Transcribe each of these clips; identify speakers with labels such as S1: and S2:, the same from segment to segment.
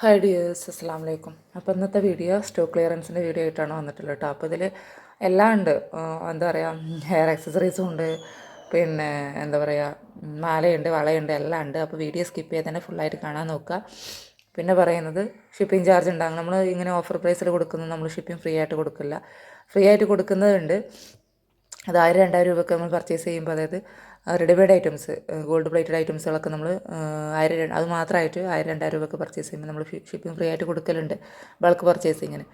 S1: Hi dears അസ്സാം വലൈക്കും അപ്പോൾ ഇന്നത്തെ വീഡിയോ സ്റ്റോക്ക് ക്ലിയറൻസിന്റെ വീഡിയോ ആയിട്ടാണ് വന്നിട്ടുള്ളത് കേട്ടോ. അപ്പോൾ ഇതിൽ എല്ലാം ഉണ്ട്. എന്താ പറയുക ഹെയർ ആക്സസറീസും ഉണ്ട്. പിന്നെ എന്താ പറയുക മാലയുണ്ട് വളയുണ്ട് എല്ലാം ഉണ്ട്. അപ്പോൾ വീഡിയോ സ്കിപ്പ് ചെയ്ത് തന്നെ ഫുള്ളായിട്ട് കാണാൻ നോക്കുക. പിന്നെ പറയുന്നത് ഷിപ്പിംഗ് ചാർജ് ഉണ്ടാകും. നമ്മൾ ഇങ്ങനെ ഓഫർ പ്രൈസിൽ കൊടുക്കുന്നത് നമ്മൾ ഷിപ്പിംഗ് ഫ്രീ ആയിട്ട് കൊടുക്കില്ല. ഫ്രീ ആയിട്ട് കൊടുക്കുന്നതുണ്ട്. അത് ആയിരം രണ്ടായിരം രൂപയ്ക്ക് നമ്മൾ പർച്ചേസ് ചെയ്യുമ്പോൾ അതായത് റെഡിമെയ്ഡ് ഐറ്റംസ് ഗോൾഡ് പ്ലേറ്റഡ് ഐറ്റംസുകളൊക്കെ നമ്മൾ ആയിരം അത് മാത്രമായിട്ട് ആയിരം രണ്ടായിരം രൂപയ്ക്ക് പർച്ചേസ് ചെയ്യുമ്പോൾ നമ്മൾ ഷിപ്പിംഗ് ഫ്രീ ആയിട്ട് കൊടുക്കലുണ്ട്. ബൾക്ക് പർച്ചേസിങ്ങിന്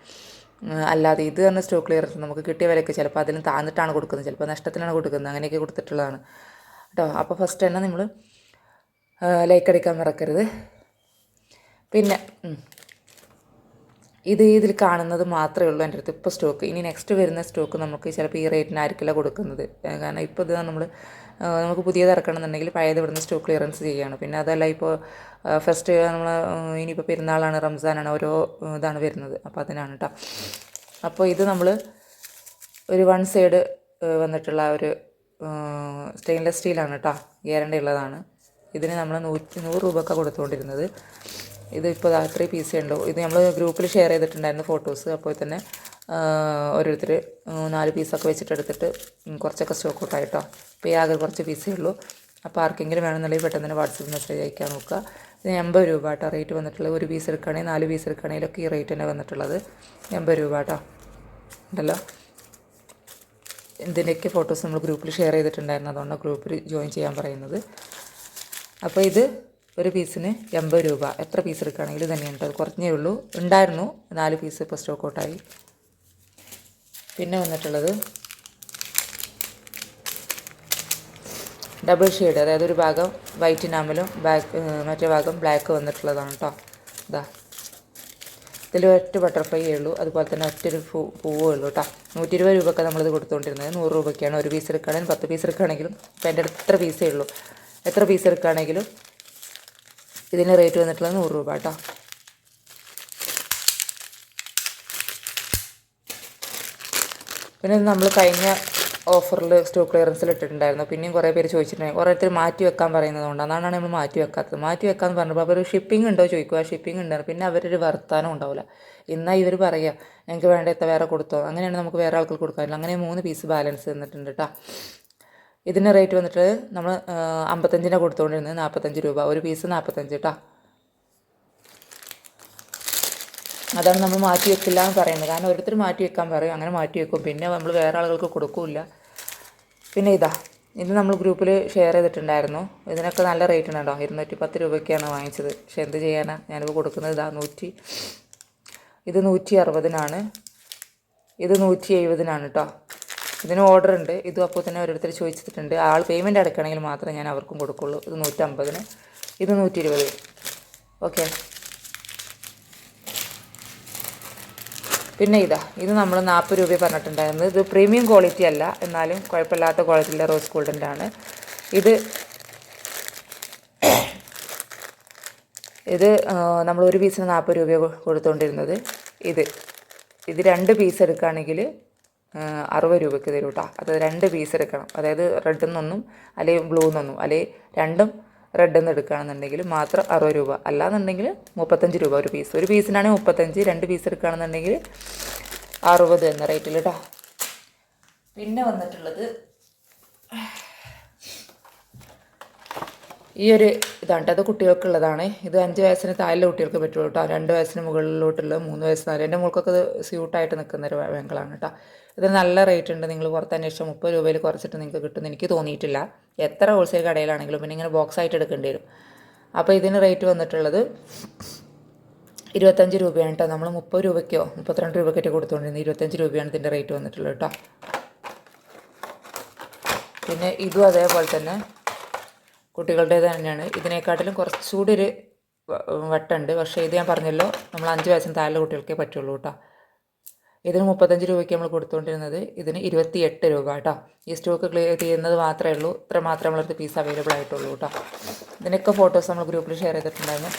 S1: അല്ലാതെ ഇത് തന്നെ സ്റ്റോക്ക് ക്ലിയറൻസ് നമുക്ക് കിട്ടിയ വിലയ്ക്ക് ചിലപ്പോൾ അതിലും താന്നിട്ടാണ് കൊടുക്കുന്നത്. ചിലപ്പോൾ നഷ്ടത്തിലാണ് കൊടുക്കുന്നത്. അങ്ങനെയൊക്കെ കൊടുത്തിട്ടുള്ളതാണ്. കേട്ടോ അപ്പോൾ ഫസ്റ്റ് തന്നെ നമ്മൾ ലൈക്ക് അടിക്കാൻ മറക്കരുത്. പിന്നെ. ഇത് ഇതിൽ കാണുന്നത് മാത്രമേ ഉള്ളൂ എന്റെ അടുത്ത് ഇപ്പോൾ സ്റ്റോക്ക് ഇനി നെക്സ്റ്റ് വരുന്ന സ്റ്റോക്ക് നമുക്ക് ചിലപ്പോൾ ഈ റേറ്റിനായിരിക്കില്ല കൊടുക്കുന്നത്. കാരണം ഇപ്പോൾ ഇത് നമ്മൾ നമുക്ക് പുതിയത് ഇറക്കണമെന്നുണ്ടെങ്കിൽ പഴയത് ഇവിടുന്ന് സ്റ്റോക്ക് ക്ലിയറൻസ് ചെയ്യുകയാണ്. പിന്നെ അതല്ല ഇപ്പോൾ ഫസ്റ്റ് നമ്മൾ ഇനിയിപ്പോൾ പെരുന്നാളാണ് റംസാനാണ് ഓരോ ഇതാണ് വരുന്നത്. അപ്പോൾ അതിനാണ് കേട്ടോ അപ്പോൾ ഇത് നമ്മൾ ഒരു വൺ സൈഡ് വന്നിട്ടുള്ള ഒരു സ്റ്റെയിൻലെസ് സ്റ്റീലാണ് കേട്ടോ ഗ്യാരണ്ടി ഉള്ളതാണ്. ഇതിന് നമ്മൾ നൂറ്റി നൂറ് രൂപയൊക്കെ കൊടുത്തുകൊണ്ടിരുന്നത് ഇത് ഇപ്പോൾ അത്രയും പീസേ ഉണ്ടോ ഇത് നമ്മൾ ഗ്രൂപ്പിൽ ഷെയർ ചെയ്തിട്ടുണ്ടായിരുന്നു ഫോട്ടോസ് അപ്പോൾ തന്നെ ഓരോരുത്തർ നാല് പീസൊക്കെ വെച്ചിട്ട് എടുത്തിട്ട് കുറച്ചൊക്കെ സ്റ്റോക്ക് ഔട്ടായിട്ടോ ഇപ്പോൾ ഈ ആകെ കുറച്ച് പീസേ ഉള്ളൂ. അപ്പോൾ ആർക്കെങ്കിലും വേണമെന്നുണ്ടെങ്കിൽ പെട്ടെന്ന് തന്നെ വാട്സപ്പ് മെസ്സേജ് അയക്കാൻ നോക്കുക. ഇത് എൺപത് രൂപ കേട്ടോ റേറ്റ് വന്നിട്ടുള്ളത്. ഒരു പീസ് എടുക്കുകയാണെങ്കിൽ നാല് പീസ് എടുക്കുകയാണെങ്കിലൊക്കെ ഈ റേറ്റ് തന്നെ വന്നിട്ടുള്ളത്. എൺപത് രൂപ കേട്ടോ ഉണ്ടല്ലോ? ഇതിന്റെയൊക്കെ ഫോട്ടോസ് നമ്മൾ ഗ്രൂപ്പിൽ ഷെയർ ചെയ്തിട്ടുണ്ടായിരുന്നു. അതുകൊണ്ടാണ് ഗ്രൂപ്പിൽ ജോയിൻ ചെയ്യാൻ പറയുന്നത്. അപ്പോൾ ഇത് ഒരു പീസിന് എൺപത് രൂപ. എത്ര പീസ് എടുക്കുകയാണെങ്കിലും തന്നെയാണ് കേട്ടോ. അത് കുറഞ്ഞേ ഉള്ളൂ. ഉണ്ടായിരുന്നു. നാല് പീസ് ഇപ്പോൾ സ്റ്റോക്ക് ഔട്ടായി പിന്നെ വന്നിട്ടുള്ളത് ഡബിൾ ഷെയ്ഡ് അതായത് ഒരു ഭാഗം വൈറ്റ് നാമലും ബാക്ക് മറ്റേ ഭാഗം ബ്ലാക്ക് വന്നിട്ടുള്ളതാണ് കേട്ടോ. ഇതാ ഇതിൽ ഒറ്റ ബട്ടർഫ്ലൈ ഉള്ളൂ. അതുപോലെ തന്നെ ഒറ്റൊരു പൂ പൂവേ ഉള്ളൂ കേട്ടോ. നൂറ്റി ഇരുപത് രൂപയ്ക്ക് നമ്മളിത് കൊടുത്തുകൊണ്ടിരുന്നത്. നൂറ് രൂപയ്ക്കാണ്. ഒരു പീസ് എടുക്കുകയാണെങ്കിൽ പത്ത് പീസ് എടുക്കുകയാണെങ്കിലും ഇപ്പം എന്റെ അടുത്ത് എത്ര പീസേ ഉള്ളൂ. എത്ര പീസ് എടുക്കുകയാണെങ്കിലും ഇതിന് റേറ്റ് വന്നിട്ടുള്ളത് നൂറ് രൂപ കേട്ടോ. പിന്നെ നമ്മൾ കഴിഞ്ഞ ഓഫറിൽ സ്റ്റോക്ക് ക്ലിയറൻസിൽ ഇട്ടിട്ടുണ്ടായിരുന്നു. പിന്നെയും കുറേ പേര് ചോദിച്ചിട്ടുണ്ടായിരുന്നു ഓരോരുത്തർ മാറ്റി വെക്കാൻ പറയുന്നത് കൊണ്ട് അതാണ് നമ്മൾ മാറ്റി വെക്കാത്തത്. മാറ്റി വെക്കാന്ന് പറഞ്ഞപ്പോൾ അവർ ഷിപ്പിംഗ് ഉണ്ടോ ചോദിക്കുക ഷിപ്പിംഗ് ഉണ്ടായിരുന്നു പിന്നെ അവരൊരു വർത്താനം ഉണ്ടാവില്ല. എന്നാൽ ഇവർ പറയുക ഞങ്ങൾക്ക് വേണ്ട എത്ര വേറെ കൊടുത്തോ. അങ്ങനെയാണ് നമുക്ക് വേറെ ആൾക്കാർക്ക് കൊടുക്കാറില്ല അങ്ങനെ മൂന്ന് പീസ് ബാലൻസ് തന്നിട്ടുണ്ട് കേട്ടോ. ഇതിന് റേറ്റ് വന്നിട്ട് നമ്മൾ അമ്പത്തഞ്ചിനെ കൊടുത്തുകൊണ്ടിരുന്നത് നാൽപ്പത്തഞ്ച് രൂപ. ഒരു പീസ് നാൽപ്പത്തഞ്ച് കേട്ടോ അതാണ് നമ്മൾ മാറ്റി വെക്കില്ല എന്ന് പറയുന്നത്. കാരണം ഓരോരുത്തർ മാറ്റി വെക്കാൻ പറയും. അങ്ങനെ മാറ്റി വെക്കും. പിന്നെ നമ്മൾ വേറെ ആളുകൾക്ക് കൊടുക്കില്ല. പിന്നെ ഇതാ. ഇത് നമ്മൾ ഗ്രൂപ്പിൽ ഷെയർ ചെയ്തിട്ടുണ്ടായിരുന്നു. ഇതിനൊക്കെ നല്ല റേറ്റ് ഉണ്ട് ഇരുന്നൂറ്റി പത്ത് രൂപയ്ക്കാണ് വാങ്ങിച്ചത്. പക്ഷെ എന്ത് ചെയ്യാനാ? ഞാനിപ്പോൾ കൊടുക്കുന്നത് ഇതാ നൂറ്റി ഇത് നൂറ്റി അറുപതിനാണ്. ഇത് നൂറ്റി എഴുപതിനാണ് കേട്ടോ ഇതിന് ഓർഡർ ഉണ്ട്. ഇതും അപ്പോൾ തന്നെ ഓരോരുത്തർ ചോദിച്ചിട്ടുണ്ട്. ആൾ പേയ്മെന്റ് അടയ്ക്കണമെങ്കിൽ മാത്രമേ ഞാൻ അവർക്കും കൊടുക്കുള്ളൂ. ഇത് നൂറ്റമ്പതിന്. ഇത് നൂറ്റി ഇരുപത് ഓക്കെ പിന്നെ ഇതാ ഇത് നമ്മൾ നാൽപ്പത് രൂപ പറഞ്ഞിട്ടുണ്ടായിരുന്നത്. ഇത് പ്രീമിയം ക്വാളിറ്റി അല്ല. എന്നാലും കുഴപ്പമില്ലാത്ത ക്വാളിറ്റിയിലെ റോസ് ഗോൾഡിന്റെ ആണ്. ഇത് ഇത് നമ്മൾ ഒരു പീസിന് നാൽപ്പത് രൂപ കൊടുത്തുകൊണ്ടിരുന്നത് ഇത് ഇത് രണ്ട് പീസ് എടുക്കുകയാണെങ്കിൽ അറുപത് രൂപയ്ക്ക് തരും കേട്ടോ. അത് രണ്ട് പീസ് എടുക്കണം. അതായത് റെഡിൽ നിന്നൊന്നും അല്ലെങ്കിൽ ബ്ലൂ നിന്നൊന്നും അല്ലെങ്കിൽ രണ്ടും റെഡിൽ നിന്ന് എടുക്കുകയാണെന്നുണ്ടെങ്കിൽ മാത്രം അറുപത് രൂപ. അല്ലാന്നുണ്ടെങ്കിൽ മുപ്പത്തഞ്ച് രൂപ ഒരു പീസ് ഒരു പീസിനാണെങ്കിൽ മുപ്പത്തഞ്ച് രണ്ട് പീസ് എടുക്കുകയാണെന്നുണ്ടെങ്കിൽ അറുപത് എന്ന റേറ്റിൽ കേട്ടോ പിന്നെ വന്നിട്ടുള്ളത് ഈ ഒരു ഇതാണ്. അത് കുട്ടികൾക്കുള്ളതാണ്. ഇത് അഞ്ച് വയസ്സിന് താഴെ കുട്ടികൾക്ക് പറ്റുള്ളൂ കേട്ടോ രണ്ട് വയസ്സിന് മുകളിലോട്ടുള്ള മൂന്ന് വയസ്സ് നാല് എന്റെ മുകൾക്കൊക്കെ ഇത് സ്യൂട്ടായിട്ട് നിൽക്കുന്ന ഒരു വെങ്കളാണ് കേട്ടോ ഇതിന് നല്ല റേറ്റ് ഉണ്ട്. നിങ്ങൾ പുറത്ത് അന്വേഷിച്ചാൽ മുപ്പത് രൂപയിൽ കുറച്ചിട്ട് നിങ്ങൾക്ക് കിട്ടുമെന്ന് എനിക്ക് തോന്നിയിട്ടില്ല. എത്ര ഹോൾസെയിൽ കടയിലാണെങ്കിലും പിന്നെ ഇങ്ങനെ ബോക്സ് ആയിട്ട് എടുക്കേണ്ടി വരും. അപ്പോൾ ഇതിന് റേറ്റ് വന്നിട്ടുള്ളത് ഇരുപത്തഞ്ച് രൂപയാണ് കേട്ടോ നമ്മൾ മുപ്പത് രൂപയ്ക്കോ മുപ്പത്തിരണ്ട് രൂപയ്ക്കൊക്കെ കൊടുത്തുകൊണ്ടിരുന്നത് ഇരുപത്തഞ്ച് രൂപയാണ് ഇതിന്റെ റേറ്റ് വന്നിട്ടുള്ളത് കേട്ടോ പിന്നെ ഇതും അതേപോലെ തന്നെ കുട്ടികളുടേത് തന്നെയാണ്. ഇതിനെക്കാട്ടിലും കുറച്ചുകൂടി ഒരു വട്ടുണ്ട്. പക്ഷേ ഇത് ഞാൻ പറഞ്ഞല്ലോ നമ്മൾ അഞ്ച് വയസ്സിന് താഴെ കുട്ടികൾക്കേ പറ്റുള്ളൂ കേട്ടോ. ഇതിന് മുപ്പത്തഞ്ച് രൂപയ്ക്ക് നമ്മൾ കൊടുത്തുകൊണ്ടിരുന്നത്. ഇതിന് ഇരുപത്തി എട്ട് രൂപ കേട്ടോ. ഈ സ്റ്റോക്ക് ക്ലിയർ ചെയ്യുന്നത് മാത്രമേ ഉള്ളൂ. ഇത്ര മാത്രമേ നമ്മളടുത്ത് പീസ് അവൈലബിൾ ആയിട്ടുള്ളൂ കേട്ടോ. ഇതിനൊക്കെ ഫോട്ടോസ് നമ്മൾ ഗ്രൂപ്പിൽ ഷെയർ ചെയ്തിട്ടുണ്ടായിരുന്നു.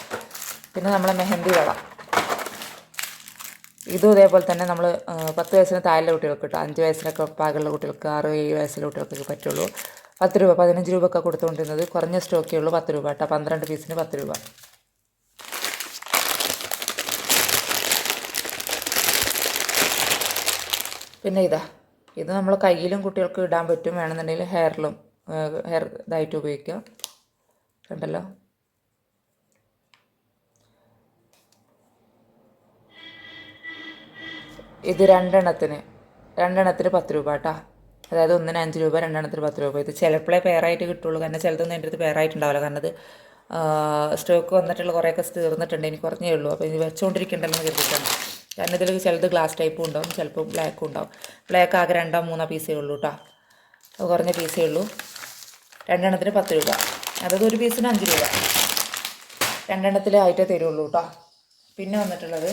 S1: പിന്നെ നമ്മളെ മെഹന്തി വള. ഇതും ഇതേപോലെ തന്നെ നമ്മൾ പത്ത് വയസ്സിന് താഴെ കുട്ടികൾക്ക് കിട്ടും. അഞ്ച് വയസ്സിനൊക്കെ പാകമുള്ള കുട്ടികൾക്ക് ആറ് ഏഴ് വയസ്സിലെ കുട്ടികൾക്കൊക്കെ പറ്റുള്ളൂ. പത്ത് രൂപ പതിനഞ്ച് രൂപ ഒക്കെ കൊടുത്തുകൊണ്ടിരുന്നത് കുറഞ്ഞ സ്റ്റോക്കേ ഉള്ളൂ പത്ത് രൂപ കേട്ടോ. പന്ത്രണ്ട് പീസിന് പത്ത് രൂപ. പിന്നെ ഇതാ ഇത് നമ്മൾ കയ്യിലും കുട്ടികൾക്ക് ഇടാൻ പറ്റും. വേണമെന്നുണ്ടെങ്കിൽ ഹെയറിലും ഹെയർ ഇതായിട്ട് ഉപയോഗിക്കാം. കണ്ടല്ലോ. ഇത് രണ്ടെണ്ണത്തിന് രണ്ടെണ്ണത്തിന് പത്ത് രൂപ കേട്ടോ. അതായത് ഒന്നിന് അഞ്ച് രൂപ രണ്ടെണ്ണത്തിന് പത്ത് രൂപ. ഇത് ചിലപ്പോഴേ പെയറായിട്ട് കിട്ടുള്ളൂ. കാരണം ചിലതൊന്നും എന്റെ അടുത്ത് പെയറായിട്ടുണ്ടാവില്ല കാരണം അത് സ്റ്റോക്ക് വന്നിട്ടുള്ള കുറേയൊക്കെ തീർന്നിട്ടുണ്ട്. എനിക്ക് കുറഞ്ഞേ ഉള്ളൂ. അപ്പോൾ ഇനി വെച്ചുകൊണ്ടിരിക്കണ്ടല്ലോ എന്ന് കരുതിയിട്ടാണ്. കാരണം ഇതിൽ ചിലത് ഗ്ലാസ് ടൈപ്പും ഉണ്ടാവും. ചിലപ്പോൾ ബ്ലാക്കും ഉണ്ടാവും. ബ്ലാക്ക് ആകെ രണ്ടോ മൂന്നോ പീസേ ഉള്ളൂ കേട്ടോ കുറഞ്ഞ പീസേ ഉള്ളൂ. രണ്ടെണ്ണത്തിന് പത്ത് രൂപ. അതായത് ഒരു പീസിന് അഞ്ച് രൂപ. രണ്ടെണ്ണത്തിലായിട്ടേ തരുള്ളൂ കേട്ടോ പിന്നെ വന്നിട്ടുള്ളത്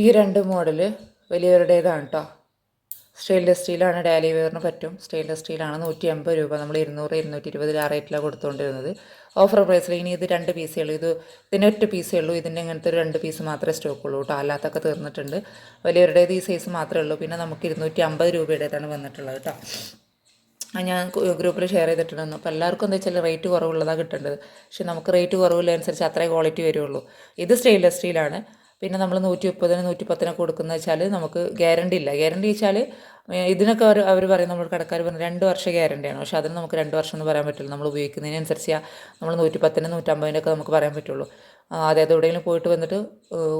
S1: ഈ രണ്ട് മോഡൽ വലിയവരുടേതാണ് കേട്ടോ സ്റ്റെയിൻലെസ് സ്റ്റീലാണ് ഡാലി വെയറിന് പറ്റും. സ്റ്റെയിൻലെസ് സ്റ്റീലാണ് നൂറ്റി അമ്പത് രൂപ. നമ്മൾ ഇരുന്നൂറ് ഇരുന്നൂറ്റി ഇരുപതിൽ ആ റേറ്റിലാണ് കൊടുത്തുകൊണ്ടിരുന്നത് ഓഫർ പ്രൈസിൽ ഇനി ഇത് രണ്ട് പീസേ ഉള്ളൂ. ഇത് ഇതിന്റെ ഒറ്റ പീസേ ഉള്ളൂ. ഇതിന്റെ ഇങ്ങനത്തെ ഒരു രണ്ട് പീസ് മാത്രമേ സ്റ്റോക്ക് ഉള്ളൂ കേട്ടോ അല്ലാത്തൊക്കെ തീർന്നിട്ടുണ്ട്. വലിയവരുടേത് ഈ സൈസ് മാത്രമേ ഉള്ളൂ. പിന്നെ നമുക്ക് ഇരുന്നൂറ്റി അമ്പത് രൂപയുടേതാണ് വന്നിട്ടുള്ളത് കേട്ടോ ഞാൻ ഗ്രൂപ്പിൽ ഷെയർ ചെയ്തിട്ടുണ്ടായിരുന്നു. അപ്പോൾ എല്ലാവർക്കും എന്താ വെച്ചാൽ റേറ്റ് കുറവുള്ളതാണ് കിട്ടേണ്ടത്. പക്ഷെ നമുക്ക് റേറ്റ് കുറവുള്ളതനുസരിച്ച് അത്രേ ക്വാളിറ്റി വരുള്ളൂ. ഇത് സ്റ്റെയിൻലെസ് സ്റ്റീലാണ്. പിന്നെ നമ്മൾ നൂറ്റി മുപ്പതിന് നൂറ്റി പത്തിനൊക്കെ കൊടുക്കുന്ന വെച്ചാൽ നമുക്ക് ഗ്യാരണ്ടി ഇല്ല. ഗ്യാരണ്ടി വെച്ചാൽ ഇതിനൊക്കെ അവർ അവർ പറയും നമ്മൾ കടക്കാർ പറഞ്ഞു രണ്ട് വർഷം ഗ്യാരണ്ടിയാണ്. പക്ഷേ അതിന് നമുക്ക് രണ്ട് വർഷം എന്ന് പറയാൻ പറ്റില്ല. നമ്മൾ ഉപയോഗിക്കുന്നതിനനുസരിച്ച് നമ്മൾ നൂറ്റി പത്തിന് നൂറ്റമ്പതിനൊക്കെ നമുക്ക് പറയാൻ പറ്റുള്ളൂ. അതായത് എവിടെയെങ്കിലും പോയിട്ട് വന്നിട്ട്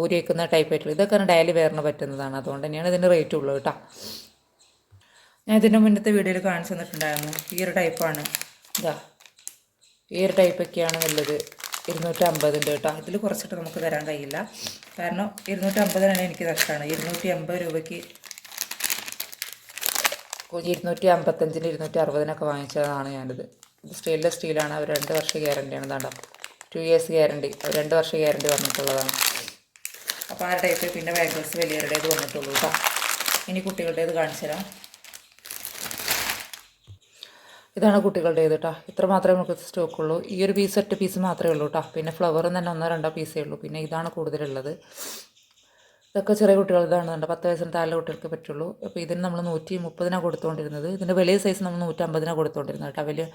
S1: ഉരിയിക്കുന്ന ടൈപ്പ് ആയിട്ടുള്ള ഇതൊക്കെ ഡയലി വേറിന് പറ്റുന്നതാണ്. അതുകൊണ്ട് തന്നെയാണ് ഇതിന്റെ റേറ്റ് ഉള്ളൂ കേട്ടോ. ഞാൻ ഇതിന്റെ മുന്നത്തെ വീഡിയോയിൽ കാണിച്ചു തന്നിട്ടുണ്ടായിരുന്നു. ഈ ഒരു ടൈപ്പാണ് ഇതാ. ഈ ഒരു ടൈപ്പൊക്കെയാണ് നല്ലത്. ഇരുന്നൂറ്റമ്പതിന്റെ കേട്ടോ. ഇതിൽ കുറച്ചിട്ട് നമുക്ക് തരാൻ കഴിയില്ല. കാരണം ഇരുന്നൂറ്റമ്പതിനാണ് എനിക്ക് നഷ്ടമാണ് ഇരുന്നൂറ്റി അമ്പത് രൂപയ്ക്ക് ഇരുന്നൂറ്റി അമ്പത്തഞ്ചിന് ഇരുന്നൂറ്റി അറുപതിനൊക്കെ വാങ്ങിച്ചതാണ് ഞാനിത്. ഇത് സ്റ്റെയിൻലെസ് സ്റ്റീലാണ്. അവർ രണ്ട് വർഷം ഗ്യാരണ്ടിയാണ് ഇതാണ്ടോ. Two years guarantee. രണ്ട് വർഷം ഗ്യാരണ്ടി പറഞ്ഞിട്ടുള്ളതാണ് അപ്പോൾ ആ ടൈപ്പ് പിന്നെ ബാങ്കിൾസ് വലിയവരുടേത് വന്നിട്ടുള്ളൂ കേട്ടോ. ഇനി കുട്ടികളുടേത് കാണിച്ചു തരാം ഇതാണ് കുട്ടികളുടേത് കേട്ടോ ഇത്ര മാത്രമേ നമുക്ക് സ്റ്റോക്കുള്ളൂ. ഈ ഒരു പീസ് ഒറ്റ പീസ് മാത്രമേ ഉള്ളൂ കേട്ടോ പിന്നെ ഫ്ലവറും തന്നെ ഒന്നോ രണ്ടോ പീസേ ഉള്ളൂ. പിന്നെ ഇതാണ് കൂടുതലുള്ളത്. ഇതൊക്കെ ചെറിയ കുട്ടികളുടെതാണ് കണ്ടോ പത്ത് വയസ്സിന് താഴെ കുട്ടികൾക്ക് പറ്റുള്ളൂ. അപ്പോൾ ഇതിന് നമ്മൾ നൂറ്റി മുപ്പതിനാണ് കൊടുത്തുകൊണ്ടിരുന്നത് ഇതിന്റെ വലിയ സൈസ് നമ്മൾ നൂറ്റമ്പതിനാണ് കൊടുത്തുകൊണ്ടിരുന്നത് കേട്ടോ വലിയ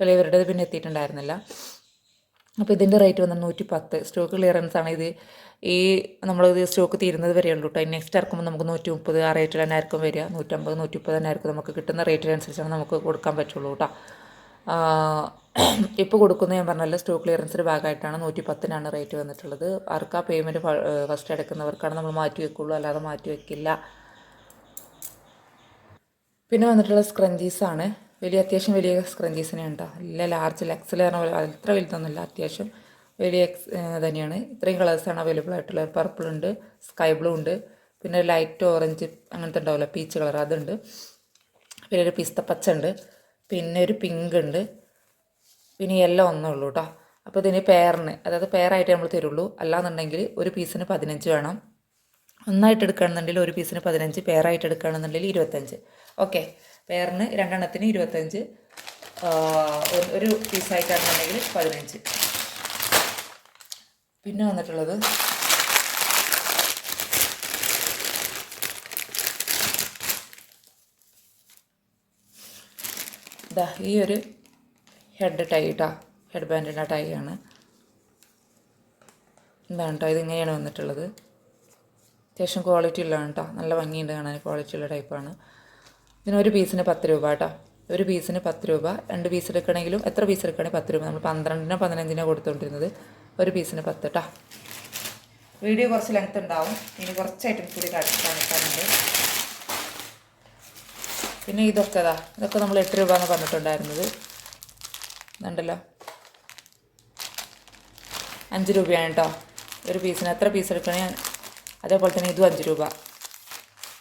S1: വലിയവരുടേത് പിന്നെ എത്തിയിട്ടുണ്ടായിരുന്നില്ല. അപ്പോൾ ഇതിന്റെ റേറ്റ് വന്നത് നൂറ്റി പത്ത് സ്റ്റോക്ക് ക്ലിയറൻസ് ആണ് ഇത്. ഈ നമ്മൾ നമ്മളിത് സ്റ്റോക്ക് തീരുന്നത് വരെ ഉള്ളൂ കേട്ടോ നെക്സ്റ്റ് ഇറക്കുമ്പോൾ നമുക്ക് നൂറ്റി മുപ്പത് ആ റേറ്റിൽ തന്നെ ആയിരിക്കും വരിക. നൂറ്റമ്പത് നൂറ്റി മുപ്പത് തന്നെ ആയിരിക്കും നമുക്ക് കിട്ടുന്ന റേറ്റിനനുസരിച്ചാണ് നമുക്ക് കൊടുക്കാൻ പറ്റുള്ളൂ കേട്ടോ ഇപ്പോൾ കൊടുക്കുന്ന ഞാൻ പറഞ്ഞല്ലോ സ്റ്റോക്ക് ക്ലിയറൻസിന്റെ ഭാഗമായിട്ടാണ് നൂറ്റി പത്തിനാണ് റേറ്റ് വന്നിട്ടുള്ളത്. ആർക്ക് ആ പേയ്മെന്റ് ഫസ്റ്റ് അടക്കുന്നവർക്കാണ് നമ്മൾ മാറ്റി വെക്കുള്ളൂ. അല്ലാതെ മാറ്റി വെക്കില്ല. പിന്നെ വന്നിട്ടുള്ള സ്ക്രഞ്ചീസാണ് വലിയ അത്യാവശ്യം വലിയ സ്ക്രഞ്ചീസിനെ ഉണ്ടോ ഇല്ല ലാർജ് എക്സൽ പറഞ്ഞ അത്ര വലുതൊന്നുമില്ല അത്യാവശ്യം വലിയ എക്സ് തന്നെയാണ്. ഇത്രയും കളേഴ്സാണ് അവൈലബിൾ ആയിട്ടുള്ളത്. പർപ്പിൾ ഉണ്ട് സ്കൈ ബ്ലൂ ഉണ്ട് പിന്നെ ലൈറ്റ് ഓറഞ്ച് അങ്ങനത്തെ ഉണ്ടാവില്ല പീച്ച് കളർ അതുണ്ട്. പിന്നെ ഒരു പിസ്ത പച്ച ഉണ്ട് പിന്നെ ഒരു പിങ്ക് ഉണ്ട് പിന്നെ എല്ലാം ഒന്നേ ഉള്ളൂ കേട്ടോ അപ്പോൾ ഇതിന് പെയറിന് അതായത് പെയറായിട്ട് നമ്മൾ തരുള്ളൂ. അല്ലാന്നുണ്ടെങ്കിൽ ഒരു പീസിന് പതിനഞ്ച് വേണം. ഒന്നായിട്ട് എടുക്കുകയാണെന്നുണ്ടെങ്കിൽ ഒരു പീസിന് പതിനഞ്ച് പെയറായിട്ട് എടുക്കുകയാണെന്നുണ്ടെങ്കിൽ ഇരുപത്തഞ്ച്. ഓക്കെ പെയറിന് രണ്ടെണ്ണത്തിന് ഇരുപത്തഞ്ച് ഒരു പീസായിട്ടാണെന്നുണ്ടെങ്കിൽ പതിനഞ്ച്. പിന്നെ വന്നിട്ടുള്ളത് ഇതാ ഈ ഒരു ഹെഡ് ടൈ കേട്ടോ ഹെഡ് ബാൻഡിന്റെ ടൈ ആണ് എന്താണ് കേട്ടോ ഇതിങ്ങനെയാണ് വന്നിട്ടുള്ളത്. അത്യാവശ്യം ക്വാളിറ്റി ഉള്ളതാണ് കേട്ടോ നല്ല ഭംഗിയുണ്ട് കാണാൻ ക്വാളിറ്റി ഉള്ള ടൈപ്പാണ്. ഇതിന് ഒരു പീസിന് പത്ത് രൂപ കേട്ടോ. ഒരു പീസിന് പത്ത് രൂപ. രണ്ട് പീസ് എടുക്കണമെങ്കിലും എത്ര പീസ് എടുക്കണമെങ്കിൽ പത്ത് രൂപ. നമ്മൾ പന്ത്രണ്ടിനോ പതിനഞ്ചിനോ കൊടുത്തുകൊണ്ടിരുന്നത് ഒരു പീസിന് പത്ത് കേട്ടോ. വീഡിയോ കുറച്ച് ലെങ്ത് ഉണ്ടാവും. ഇനി കുറച്ച് ഐറ്റംസ് കൂടി കാണിക്കാനുണ്ട്. പിന്നെ ഇതൊക്കെ അതാ ഇതൊക്കെ നമ്മൾ എട്ട് രൂപ എന്ന് പറഞ്ഞിട്ടുണ്ടായിരുന്നത്. ഉണ്ടല്ലോ അഞ്ച് രൂപയാണ് കേട്ടോ. ഒരു പീസിന് എത്ര പീസ് എടുക്കണേ? അതേപോലെ തന്നെ ഇതും അഞ്ച് രൂപ.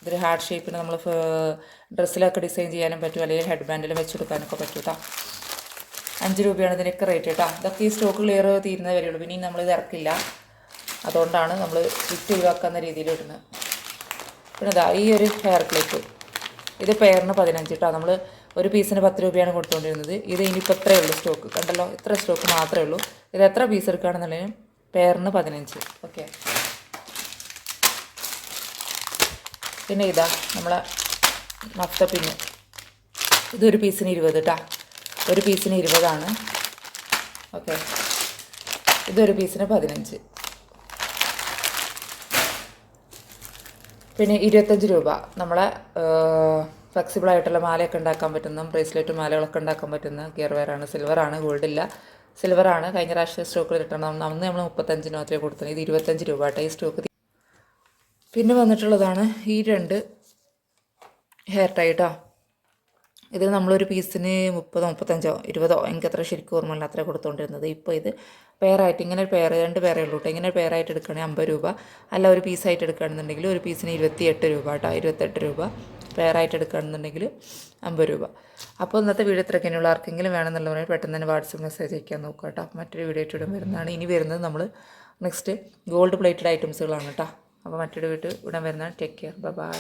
S1: ഇതൊരു ഹാർട്ട് ഷേപ്പിന് നമ്മൾ ഡ്രസ്സിലൊക്കെ ഡിസൈൻ ചെയ്യാനും പറ്റും അല്ലെങ്കിൽ ഹെഡ് ബാൻഡിൽ വെച്ചെടുക്കാനൊക്കെ പറ്റും കേട്ടോ അഞ്ച് രൂപയാണ് ഇതിനൊക്കെ റേറ്റ് കേട്ടോ. ഇതൊക്കെ ഈ സ്റ്റോക്ക് ക്ലിയർ തീരുന്നത് വരെയുള്ളൂ പിന്നെയും നമ്മളിത് ഇറക്കില്ല. അതുകൊണ്ടാണ് നമ്മൾ വിറ്റ് ഒഴിവാക്കുന്ന രീതിയിൽ ഇടുന്നത്. പിന്നെ ഇതാ ഈ ഒരു ഹെയർ ക്ലിപ്പ് ഇത് പെയറിന് പതിനഞ്ച് കേട്ടോ. നമ്മൾ ഒരു പീസിന് പത്ത് രൂപയാണ് കൊടുത്തുകൊണ്ടിരുന്നത്. ഇത് ഇനിയിപ്പോൾ ഇത്രയേ ഉള്ളൂ സ്റ്റോക്ക് കണ്ടല്ലോ? ഇത്ര സ്റ്റോക്ക് മാത്രമേ ഉള്ളൂ. ഇത് എത്ര പീസ് എടുക്കുകയാണെന്നുള്ളതിന് പെയറിന് പതിനഞ്ച്. ഓക്കെ പിന്നെ ഇതാ നമ്മളെ മത്ത പിന്ന്. ഇതൊരു പീസിന് ഇരുപത് കേട്ടോ ഒരു പീസിന് ഇരുപതാണ്. ഓക്കെ. ഇതൊരു പീസിന് പതിനഞ്ച്. പിന്നെ ഇരുപത്തഞ്ച് രൂപ. നമ്മളെ ഫ്ലെക്സിബിൾ ആയിട്ടുള്ള മാലയൊക്കെ ഉണ്ടാക്കാൻ പറ്റുന്ന ബ്രേസ്ലെറ്റ് മാലകളൊക്കെ ഉണ്ടാക്കാൻ പറ്റുന്ന ഗിയർ വെയറാണ് സിൽവറാണ് ഗോൾഡില്ല സിൽവറാണ് കഴിഞ്ഞ പ്രാവശ്യം സ്റ്റോക്കിൽ കിട്ടണം അന്ന് നമ്മൾ മുപ്പത്തഞ്ചിനോ അത്രയും കൊടുത്തത് ഇത് ഇരുപത്തഞ്ച് രൂപ കേട്ടോ ഈ സ്റ്റോക്ക് പിന്നെ വന്നിട്ടുള്ളതാണ് ഈ രണ്ട് ഹെയർ ടൈ കേട്ടോ ഇത് നമ്മളൊരു പീസിന് മുപ്പതോ മുപ്പത്തഞ്ചോ ഇരുപതോ എനിക്ക് അത്ര ശരിക്കും ഓർമ്മയില്ല അത്ര കൊടുത്തുകൊണ്ടിരുന്നത് ഇപ്പോൾ ഇത് പെയറായിട്ട് ഇങ്ങനെ ഒരു പെയർ രണ്ട് പേരേ ഉള്ളൂ കേട്ടോ ഇങ്ങനെ പെയറായിട്ട് എടുക്കുകയാണെങ്കിൽ അമ്പത് രൂപ. അല്ല ഒരു പീസായിട്ട് എടുക്കുകയാണെന്നുണ്ടെങ്കിൽ ഒരു പീസിന് ഇരുപത്തിയെട്ട് രൂപ കേട്ടോ ഇരുപത്തെട്ട് രൂപ. പെയറായിട്ട് എടുക്കുകയാണെന്നുണ്ടെങ്കിൽ അമ്പത് രൂപ. അപ്പോൾ ഇന്നത്തെ വീഡിയോ ഇത്രയ്ക്കിനുള്ള ആർക്കെങ്കിലും വേണമെന്നുള്ളവരെ പെട്ടെന്ന് തന്നെ വാട്സപ്പ് മെസ്സേജ് അയക്കാൻ നോക്കുക കേട്ടോ മറ്റൊരു വീഡിയോ ഇടാൻ വരുന്നതാണ്. ഇനി വരുന്നത് നമ്മൾ നെക്സ്റ്റ് ഗോൾഡ് പ്ലേറ്റഡ് ഐറ്റംസുകളാണ് കേട്ടോ അപ്പോൾ മറ്റൊരു വീട്ടിൽ ഇടാൻ വരുന്നതാണ്. Take care bye